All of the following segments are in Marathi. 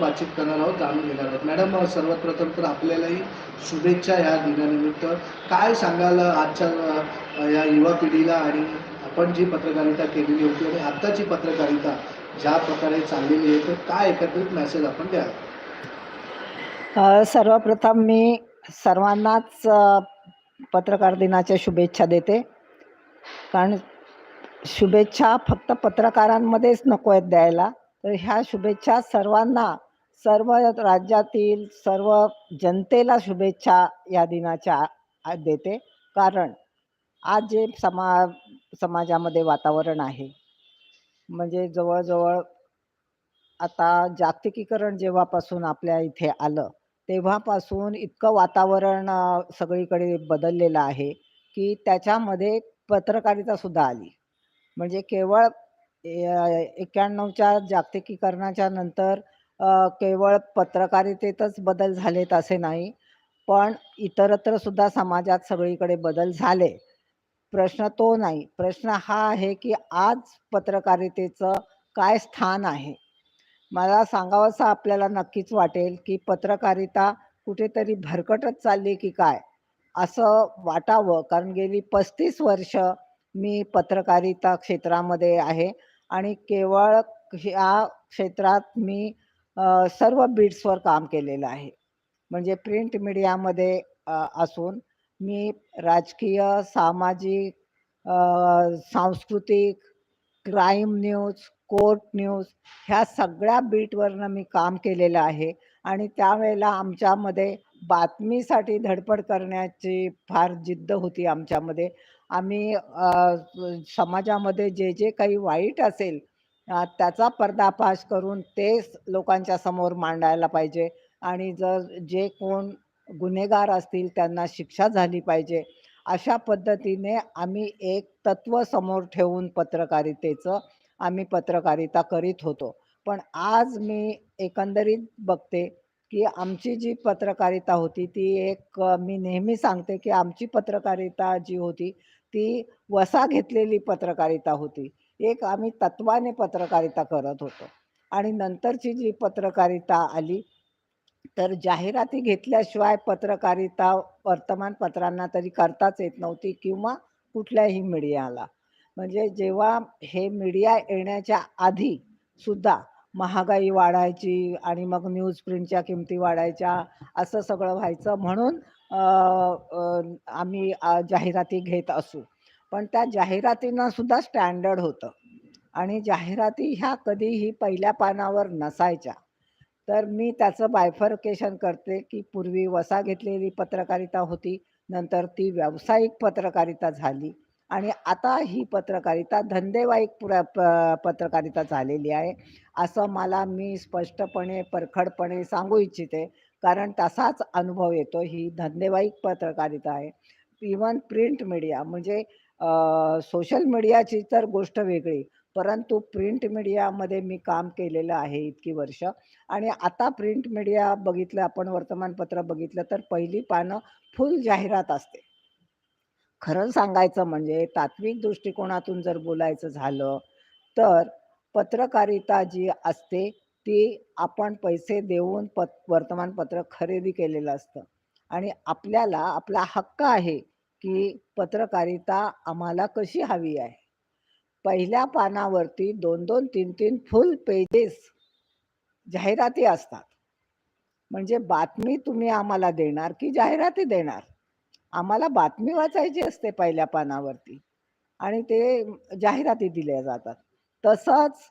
बातचीत करणार आहोत जाणून घेणार आहोत. मॅडम सर्वप्रथम सर्वात प्रथम तर आपल्यालाही शुभेच्छा या दिनानिमित्त. काय सांगाल आजच्या या युवा पिढीला आणि आपण जी पत्रकारिता केलेली होती आणि आत्ताची पत्रकारिता ज्या प्रकारे चाललेली आहे तर काय एकत्रित मेसेज आपण द्या सर्वप्रथम मी सर्वांनाच पत्रकार दिनाच्या शुभेच्छा देते. कारण शुभेच्छा फक्त पत्रकारांमध्येच नको आहेत द्यायला. तर ह्या शुभेच्छा सर्वांना सर्व राज्यातील सर्व जनतेला शुभेच्छा या दिनाच्या देते. कारण आज जे समा समाजामध्ये वातावरण आहे म्हणजे जवळजवळ आता जागतिकीकरण जेव्हापासून आपल्या इथे आलं तेव्हापासून इतकं वातावरण सगळीकडे बदललेलं आहे की त्याच्यामध्ये पत्रकारिता सुद्धा आली. म्हणजे केवळ एक्क्याण्णवच्या जागतिकीकरणाच्या नंतर केवळ पत्रकारितेतच बदल झालेत असे नाही पण इतरत्र सुद्धा समाजात सगळीकडे बदल झाले. प्रश्न तो नाही. प्रश्न हा आहे की आज पत्रकारितेचं काय स्थान आहे? मला सांगावंसं आपल्याला नक्कीच वाटेल की पत्रकारिता कुठेतरी भरकटत चालली की काय? असं वाटावं कारण गेली पस्तीस वर्ष मी पत्रकारिता क्षेत्रामध्ये आहे आणि केवळ ह्या क्षेत्रात मी सर्व बीट्सवर काम केलेलं आहे. म्हणजे प्रिंट मीडियामध्ये असून मी राजकीय सामाजिक सांस्कृतिक क्राईम न्यूज कोर्ट न्यूज ह्या सगळ्या बीटवरनं मी काम केलेलं आहे. आणि त्यावेळेला आमच्यामध्ये बातमीसाठी धडपड करण्याची फार जिद्द होती आमच्यामध्ये. आम्ही समाजामध्ये जे जे काही वाईट असेल अ, त्याचा पर्दाफाश करून तेच लोकांच्या समोर मांडायला पाहिजे. आणि जर जे कोण गुन्हेगार असतील त्यांना शिक्षा झाली पाहिजे. अशा पद्धतीने आम्ही एक तत्व समोर ठेवून पत्रकारितेचं आम्ही पत्रकारिता करीत होतो. पण आज मी एकंदरीत बघते की आमची जी पत्रकारिता होती ती एक अ, मी नेहमी सांगते की आमची पत्रकारिता जी होती ती वसा घेतलेली पत्रकारिता होती. एक आम्ही तत्वाने पत्रकारिता करत होतो. आणि नंतरची जी पत्रकारिता आली तर जाहिराती घेतल्याशिवाय पत्रकारिता वर्तमानपत्रांना तरी करताच येत नव्हती किंवा कुठल्याही मीडियाला. म्हणजे जेव्हा हे मीडिया येण्याच्या आधी सुद्धा महागाई वाढायची आणि मग न्यूज प्रिंटच्या किमती वाढायच्या असं सगळं व्हायचं म्हणून आम्ही जाहिराती घेत असू. पण त्या जाहिरातींना सुद्धा स्टँडर्ड होतं. आणि जाहिराती ह्या कधीही पहिल्या पानावर नसायच्या. तर मी त्याचं बायफर्केशन करते की पूर्वी वसा घेतलेली पत्रकारिता होती नंतर ती व्यावसायिक पत्रकारिता झाली आणि आता ही पत्रकारिता धंदेवाईक पुरा प पत्रकारिता झालेली आहे. असं मला मी स्पष्टपणे परखडपणे सांगू इच्छिते. कारण तसाच अनुभव येतो. ही धंदेवाईक पत्रकारिता आहे. इवन प्रिंट मीडिया म्हणजे सोशल मीडियाची तर गोष्ट वेगळी. परंतु प्रिंट मीडियामध्ये मी काम केलेलं आहे इतकी वर्ष. आणि आता प्रिंट मीडिया बघितलं आपण वर्तमानपत्र बघितलं तर पहिली पानं फुल जाहिरात असते. खरं सांगायचं म्हणजे तात्विक दृष्टिकोनातून जर बोलायचं झालं तर पत्रकारिता जी असते ती आपण पैसे देऊन पत वर्तमानपत्र खरेदी केलेलं असतं. आणि आपल्याला आपला हक्क आहे की पत्रकारिता आम्हाला कशी हवी आहे? पहिल्या पानावरती दोन दोन तीन तीन फुल पेजेस जाहिराती असतात. म्हणजे बातमी तुम्ही आम्हाला देणार की जाहिराती देणार? आम्हाला बातमी वाचायची असते पहिल्या पानावरती आणि ते जाहिराती दिल्या जातात. तसंच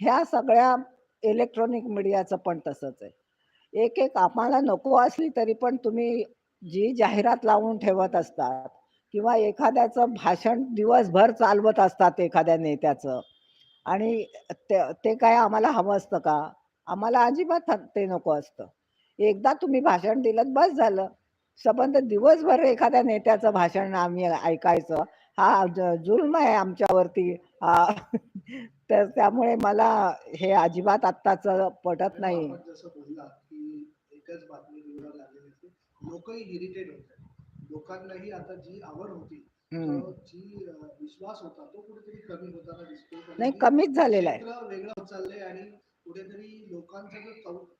ह्या सगळ्या इलेक्ट्रॉनिक मीडियाचं पण तसंच आहे. एक एक आम्हाला नको असली तरी पण तुम्ही जी जाहिरात लावून ठेवत असतात किंवा एखाद्याचं भाषण दिवसभर चालवत असतात एखाद्या नेत्याचं. आणि ते ते काय आम्हाला हवं असतं का? आम्हाला अजिबात ते नको असतं. एकदा तुम्ही भाषण दिलं बस झालं. संबंध दिवसभर एखाद्या नेत्याचं भाषण आम्ही ऐकायचं. हा जुल्म आहे आमच्यावरती. हा. तर त्यामुळे मला हे अजिबात आत्ताच पटत नाही. लोकांनाही आता जी आवड होती जी विश्वास होता तो कुठेतरी कमी होताना दिसतो. नाही कमीच झालेला आहे. वेगळं होत चाललंय आणि कुठेतरी लोकांचा जो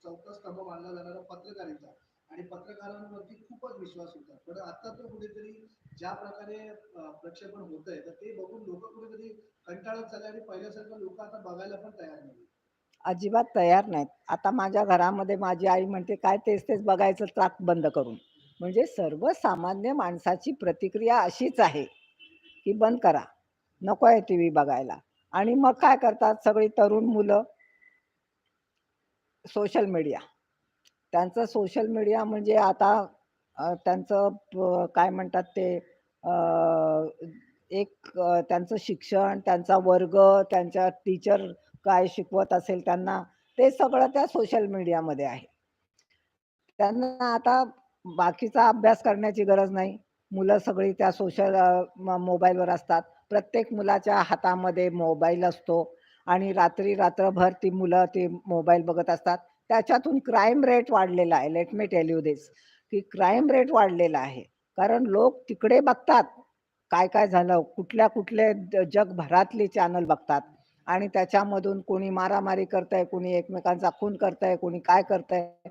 चौथा स्तंभ मानला जाणारा पत्रकारिता आणि पत्रकारांवरती खूपच विश्वास होता. पण आता तो कुठेतरी ज्या प्रकारे प्रक्षेपण होत आहे तर ते बघून लोक कुठेतरी कंटाळत चालले आणि पहिल्यासारखं लोक आता बघायला पण तयार नाही अजिबात तयार नाहीत. आता माझ्या घरामध्ये माझी आई म्हणते, "काय तेच-तेच बघायचं टाक बंद करून." म्हणजे सर्वसामान्य माणसाची प्रतिक्रिया अशीच आहे, की बंद करा. नको आहे टी व्ही बघायला. आणि मग काय करतात सगळी तरुण मुलं सोशल मीडिया. त्यांचं सोशल मीडिया म्हणजे आता त्यांचं काय म्हणतात ते एक त्यांचं शिक्षण, त्यांचा वर्ग, त्यांच्या टीचर काय शिकवत असेल त्यांना, ते सगळं त्या सोशल मीडियामध्ये आहे. त्यांना आता बाकीचा अभ्यास करण्याची गरज नाही. मुलं सगळी त्या सोशल मोबाईलवर असतात. प्रत्येक मुलाच्या हातामध्ये मोबाईल असतो आणि रात्री रात्रभर ती मुलं ते मोबाईल बघत असतात. त्याच्यातून क्राईम रेट वाढलेला आहे. Let me tell you this की क्राईम रेट वाढलेला आहे. कारण लोक तिकडे बघतात, काय-काय झालं, कुठल्या-कुठले जगभरातले जगभरातली चॅनल बघतात आणि त्याच्यामधून कोणी मारामारी करत आहे कोणी एकमेकांचा खून करतंय, कोणी काय करत आहे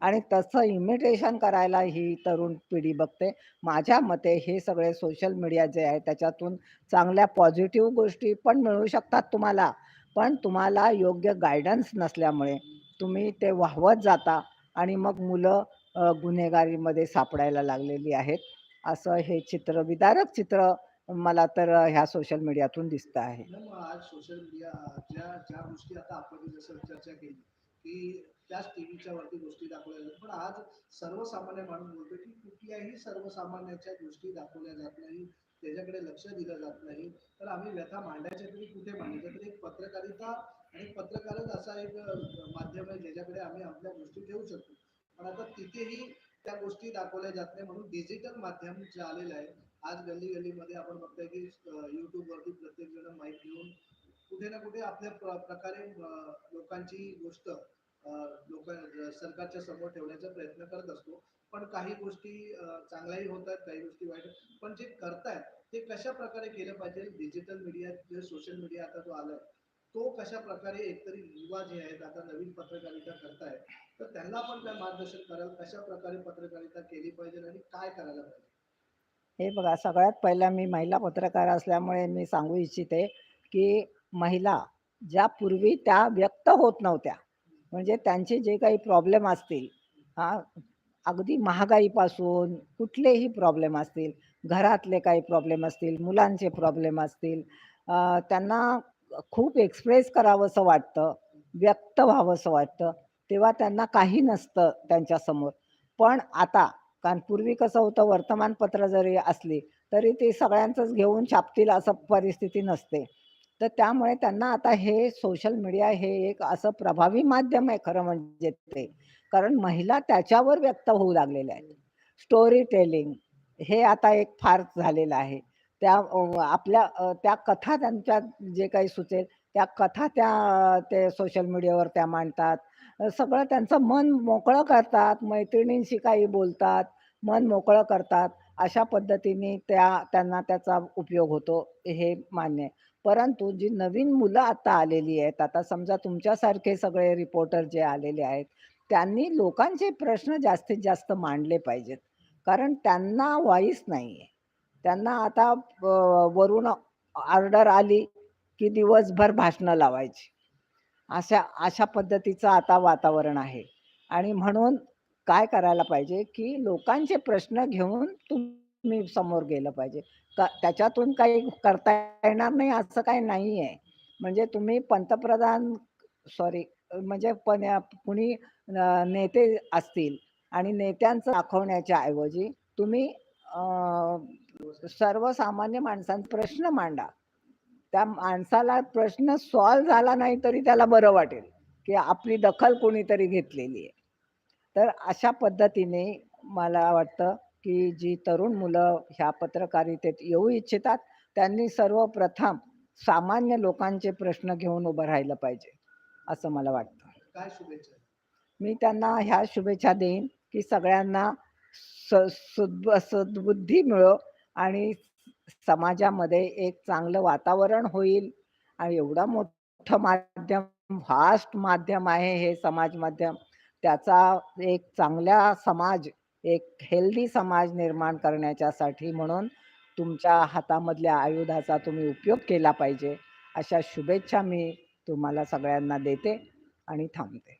आणि तसं इमिटेशन करायला ही तरुण पिढी बघते. माझ्या मते हे सगळे सोशल मीडिया जे आहे त्याच्यातून चांगल्या पॉझिटिव्ह गोष्टी पण मिळू शकतात तुम्हाला. पण तुम्हाला योग्य गाईडन्स नसल्यामुळे तुम्ही ते वाहवत जाता आणि मग मुलं अ, गुन्हेगारीमध्ये सापडायला लागलेली आहेत. असं हे चित्र विदारक चित्र मला तर अ, ह्या सोशल मीडियातून दिसतं आहे. आज सोशल मीडिया ज्या ज्या गोष्टी आता आपण जसं चर्चा केली की त्याच टीव्हीच्या वरती गोष्टी दाखवल्या जातात. पण आज सर्वसामान्य माणूस बोलतो की कुठल्याही सर्वसामान्याच्या गोष्टी दाखवल्या जात नाही त्याच्याकडे लक्ष दिलं जात नाही. तर आम्ही व्यथा मांडायच्या तरी कुठे मांडायच्या तरी एक पत्रकारिता आणि पत्रकारच असा एक माध्यम आहे ज्याच्याकडे आम्ही आपल्या गोष्टी ठेवू शकतो. पण आता तिथेही त्या गोष्टी दाखवल्या जात नाही म्हणून डिजिटल माध्यम जे आलेलं आहे आज गल्ली गल्लीमध्ये आपण बघतोय की युट्यूबवरती प्रत्येक जण माईक घेऊन कुठे ना कुठे आपल्या प्र- प्रकारे अं, लोकांची गोष्ट लोक सरकारच्या समोर ठेवण्याचा प्रयत्न करत असतो. पण काही गोष्टी अं, चांगल्याही होतात काही गोष्टी वाईट पण जे करतायत ते कशा प्रकारे केलं पाहिजे? डिजिटल मीडिया जे सोशल मीडिया आता जो आलाय तो कशा प्रकारे एकतरी युवा जे आहेत? आता नवीन पत्रकारिता करतायत तर त्यांना पण काय मार्गदर्शन कराल? कशा प्रकारे पत्रकारिता केली पाहिजे आणि काय करायला पाहिजे? हे बघा सगळ्यात पहिला मी महिला पत्रकार असल्यामुळे मी सांगू इच्छिते, की महिला ज्या पूर्वी त्या व्यक्त होत नव्हत्या. म्हणजे त्यांचे जे काही प्रॉब्लेम असतील, हा अगदी महागाईपासून कुठलेही प्रॉब्लेम असतील, घरातले काही प्रॉब्लेम असतील, मुलांचे प्रॉब्लेम असतील, त्यांना खूप एक्सप्रेस करावंसं वाटतं, व्यक्त व्हावंसं वाटतं, तेव्हा त्यांना काही नसतं त्यांच्यासमोर. पण आता कारण पूर्वी कसं होतं वर्तमानपत्र जरी असली, तरी ते सगळ्यांचंच घेऊन छापतील असं परिस्थिती नसते. तर त्यामुळे त्यांना आता हे सोशल मीडिया हे एक असं प्रभावी माध्यम आहे खरं म्हणजे ते. कारण महिला त्याच्यावर व्यक्त होऊ लागलेल्या आहेत. स्टोरी टेलिंग हे आता एक फार झालेलं आहे. त्या आपल्या त्या कथा त्यांच्या जे काही सुचेल त्या कथा त्या ते सोशल मीडियावर त्या मांडतात. सगळं त्यांचं मन मोकळं करतात, मैत्रिणींशी काही बोलतात, मन मोकळं करतात. अशा पद्धतीने त्या त्यांना त्याचा उपयोग होतो, हे मान्य आहे. परंतु जी नवीन मुलं आता आलेली आहेत, आता समजा तुमच्यासारखे सगळे रिपोर्टर जे आलेले आहेत, त्यांनी लोकांचे प्रश्न जास्तीत जास्त मांडले पाहिजेत. कारण त्यांना वाईस नाही आहे त्यांना आता वरून ऑर्डर आली, की दिवसभर भाषणं लावायची. अशा अशा पद्धतीचं आता वातावरण आहे आणि म्हणून काय करायला पाहिजे, की लोकांचे प्रश्न घेऊन मी समोर गेलं पाहिजे. का त्याच्यातून काही करता येणार नाही असं काही नाही आहे म्हणजे तुम्ही पंतप्रधान सॉरी म्हणजे पण कुणी नेते असतील आणि नेत्यांचं दाखवण्याच्या ऐवजी तुम्ही सर्वसामान्य माणसांचा प्रश्न मांडा. त्या माणसाला प्रश्न सॉल्व्ह झाला नाही तरी त्याला बरं वाटेल, की आपली दखल कोणीतरी घेतलेली आहे. तर अशा पद्धतीने मला वाटतं, की जी तरुण मुलं ह्या पत्रकारितेत येऊ इच्छितात, त्यांनी सर्वप्रथम सामान्य लोकांचे प्रश्न घेऊन उभं राहिलं पाहिजे, असं मला वाटतं. काय शुभेच्छा मी त्यांना ह्या शुभेच्छा देईन, की सगळ्यांना सद्बुद्धी मिळो आणि समाजामध्ये एक चांगलं वातावरण होईल आणि एवढं मोठं माध्यम व्हास्ट माध्यम आहे हे समाज माध्यम. त्याचा एक चांगला समाज, एक हेल्दी समाज निर्माण करण्याच्यासाठी म्हणून तुमच्या हातामधल्या आयुधाचा तुम्ही उपयोग केला पाहिजे. अशा शुभेच्छा मी तुम्हाला सगळ्यांना देते आणि थांबते.